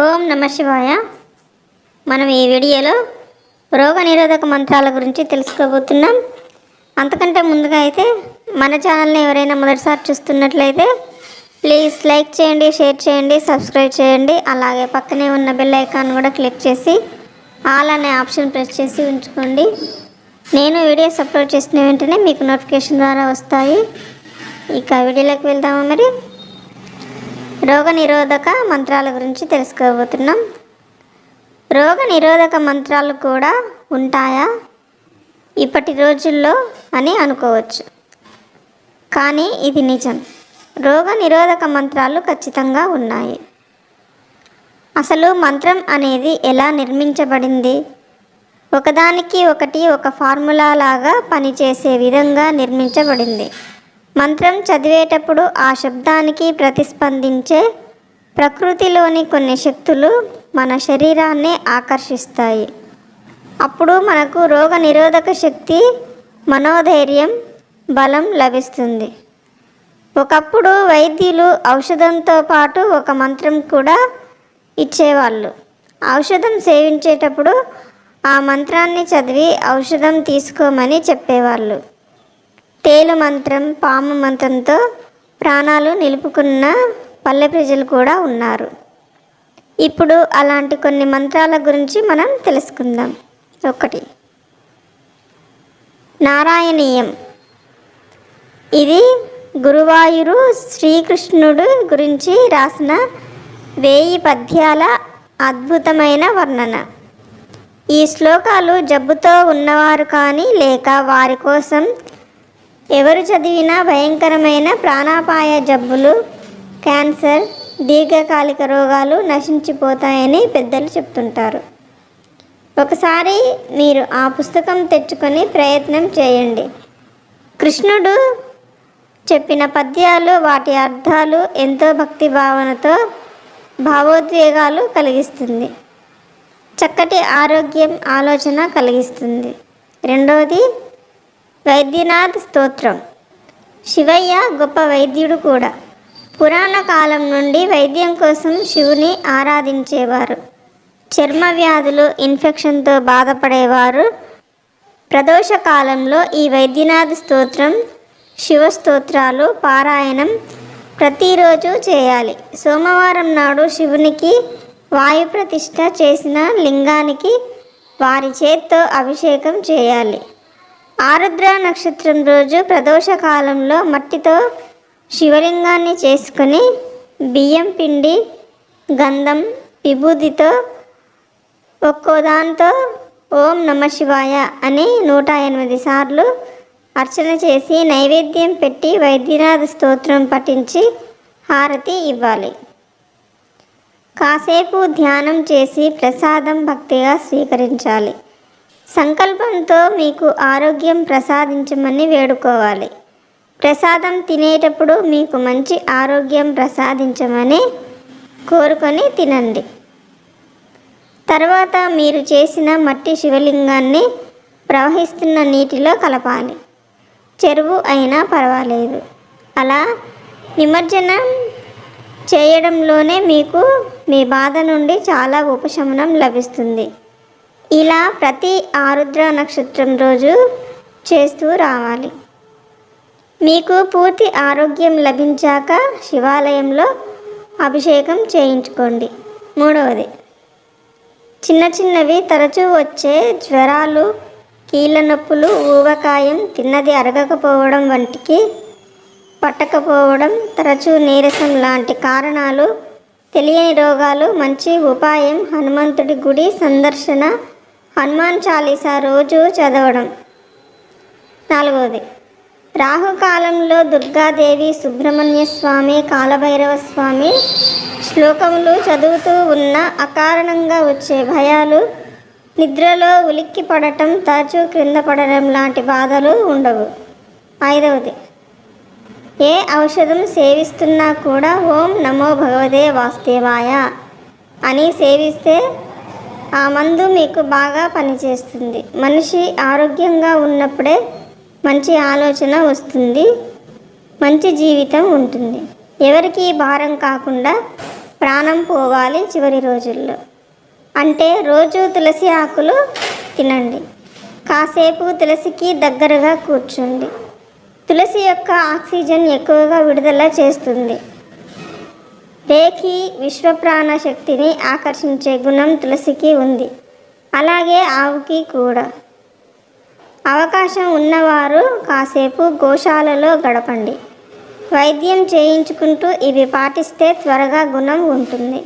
ఓం నమ శివాయ. మనం ఈ వీడియోలో రోగ నిరోధక మంత్రాల గురించి తెలుసుకోబోతున్నాం. అంతకంటే ముందుగా అయితే మన ఛానల్ని ఎవరైనా మొదటిసారి చూస్తున్నట్లయితే ప్లీజ్ లైక్ చేయండి షేర్ చేయండి సబ్స్క్రైబ్ చేయండి. అలాగే పక్కనే ఉన్న బెల్ ఐకాన్ కూడా క్లిక్ చేసి ఆల్ అనే ఆప్షన్ ప్రెస్ చేసి ఉంచుకోండి. నేను వీడియోస్ అప్లోడ్ చేసిన వెంటనే మీకు నోటిఫికేషన్ ద్వారా వస్తాయి. ఇక వీడియోలోకి వెళ్దామా మరి? రోగ నిరోధక మంత్రాల గురించి తెలుసుకోబోతున్నాం. రోగ నిరోధక మంత్రాలు కూడా ఉంటాయా? ఇప్పటి రోజుల్లో అని అనుకోవచ్చు. కానీ ఇది నిజం. రోగ నిరోధక మంత్రాలు ఖచ్చితంగా ఉన్నాయి. అసలు మంత్రం అనేది ఎలా నిర్మించబడింది? ఒకదానికి ఒకటి ఒక ఫార్ములా లాగా పనిచేసే విధంగా నిర్మించబడింది. మంత్రం చదివేటప్పుడు ఆ శబ్దానికి ప్రతిస్పందించే ప్రకృతిలోని కొన్ని శక్తులు మన శరీరాన్ని ఆకర్షిస్తాయి. అప్పుడు మనకు రోగ నిరోధక శక్తి మనోధైర్యం బలం లభిస్తుంది. ఒకప్పుడు వైద్యులు ఔషధంతో పాటు ఒక మంత్రం కూడా ఇచ్చేవాళ్ళు. ఔషధం సేవించేటప్పుడు ఆ మంత్రాన్ని చదివి ఔషధం తీసుకోమని చెప్పేవాళ్ళు. తేలు మంత్రం పాము మంత్రంతో ప్రాణాలు నిలుపుకున్న పల్లె ప్రజలు కూడా ఉన్నారు. ఇప్పుడు అలాంటి కొన్ని మంత్రాల గురించి మనం తెలుసుకుందాం. ఒకటి. నారాయణీయం. ఇది గురువాయూరు శ్రీకృష్ణుడు గురించి రాసిన వేయి పద్యాల అద్భుతమైన వర్ణన. ఈ శ్లోకాలు జబ్బుతో ఉన్నవారు కానీ లేక వారి కోసం ఎవరు చదివినా భయంకరమైన ప్రాణాపాయ జబ్బులు క్యాన్సర్ దీర్ఘకాలిక రోగాలు నశించిపోతాయని పెద్దలు చెప్తుంటారు. ఒకసారి మీరు ఆ పుస్తకం తెచ్చుకొని ప్రయత్నం చేయండి. కృష్ణుడు చెప్పిన పద్యాలు వాటి అర్థాలు ఎంతో భక్తి భావనతో భావోద్వేగాలు కలిగిస్తుంది. చక్కటి ఆరోగ్యం ఆలోచన కలిగిస్తుంది. రెండవది వైద్యనాథ్ స్తోత్రం. శివయ్య గొప్ప వైద్యుడు కూడా. పురాణ కాలం నుండి వైద్యం కోసం శివుని ఆరాధించేవారు. చర్మ వ్యాధులు ఇన్ఫెక్షన్తో బాధపడేవారు. ప్రదోష కాలంలో ఈ వైద్యనాథ్ స్తోత్రం శివ స్తోత్రాలు పారాయణం ప్రతిరోజు చేయాలి. సోమవారం నాడు శివునికి వాయు ప్రతిష్ఠ చేసిన లింగానికి వారి చేత్తో అభిషేకం చేయాలి. ఆరుద్ర నక్షత్రం రోజు ప్రదోష కాలంలో మట్టితో శివలింగాన్ని చేసుకొని బియ్యం పిండి గంధం విభూతితో ఒక్కో దాంతో ఓం నమ శివాయ అని నూట ఎనిమిది సార్లు అర్చన చేసి నైవేద్యం పెట్టి వైద్యనాథ స్తోత్రం పఠించి హారతి ఇవ్వాలి. కాసేపు ధ్యానం చేసి ప్రసాదం భక్తిగా స్వీకరించాలి. సంకల్పంతో మీకు ఆరోగ్యం ప్రసాదించమని వేడుకోవాలి. ప్రసాదం తినేటప్పుడు మీకు మంచి ఆరోగ్యం ప్రసాదించమని కోరుకొని తినండి. తర్వాత మీరు చేసిన మట్టి శివలింగాన్ని ప్రవహిస్తున్న నీటిలో కలపాలి. చెరువు అయినా పర్వాలేదు. అలా నిమజ్జనం చేయడంలోనే మీకు మీ బాధ నుండి చాలా ఉపశమనం లభిస్తుంది. ఇలా ప్రతి ఆరుద్ర నక్షత్రం రోజు చేస్తూ రావాలి. మీకు పూర్తి ఆరోగ్యం లభించాక శివాలయంలో అభిషేకం చేయించుకోండి. మూడవది చిన్న చిన్నవి తరచూ వచ్చే జ్వరాలు కీళ్ళ నొప్పులు ఊబకాయం తిన్నది అరగకపోవడం వంటికి పట్టకపోవడం తరచూ నీరసం లాంటి కారణాలు తెలియని రోగాలు మంచి ఉపాయం హనుమంతుడి గుడి సందర్శన హనుమాన్ చాలీసా రోజు చదవడం. నాలుగవది. రాహుకాలంలో దుర్గాదేవి సుబ్రహ్మణ్య స్వామి కాలభైరవ స్వామి శ్లోకములు చదువుతూ ఉన్న అకారణంగా వచ్చే భయాలు నిద్రలో ఉలిక్కి పడటం తరచూ క్రింద పడడం లాంటి బాధలు ఉండవు. ఐదవది. ఏ ఔషధం సేవిస్తున్నా కూడా ఓం నమో భగవదే వాస్తేవాయ అని సేవిస్తే ఆ మందు మీకు బాగా పనిచేస్తుంది. మనిషి ఆరోగ్యంగా ఉన్నప్పుడే మంచి ఆలోచన వస్తుంది. మంచి జీవితం ఉంటుంది. ఎవరికి భారం కాకుండా ప్రాణం పోవాలి చివరి రోజుల్లో. అంటే రోజు తులసి ఆకులు తినండి. కాసేపు తులసికి దగ్గరగా కూర్చోండి. తులసి యొక్క ఆక్సిజన్ ఎక్కువగా విడుదల చేస్తుంది. రేఖి విశ్వప్రాణ శక్తిని ఆకర్షించే గుణం తులసికి ఉంది. అలాగే ఆవుకి కూడా. అవకాశం ఉన్నవారు కాసేపు గోశాలలో గడపండి. వైద్యం చేయించుకుంటూ ఇవి పాటిస్తే త్వరగా గుణం ఉంటుంది.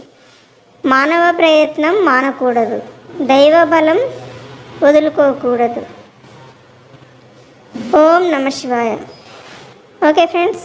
మానవ ప్రయత్నం మానకూడదు. దైవ బలం వదులుకోకూడదు. ఓం నమ శివాయ. Okay friends.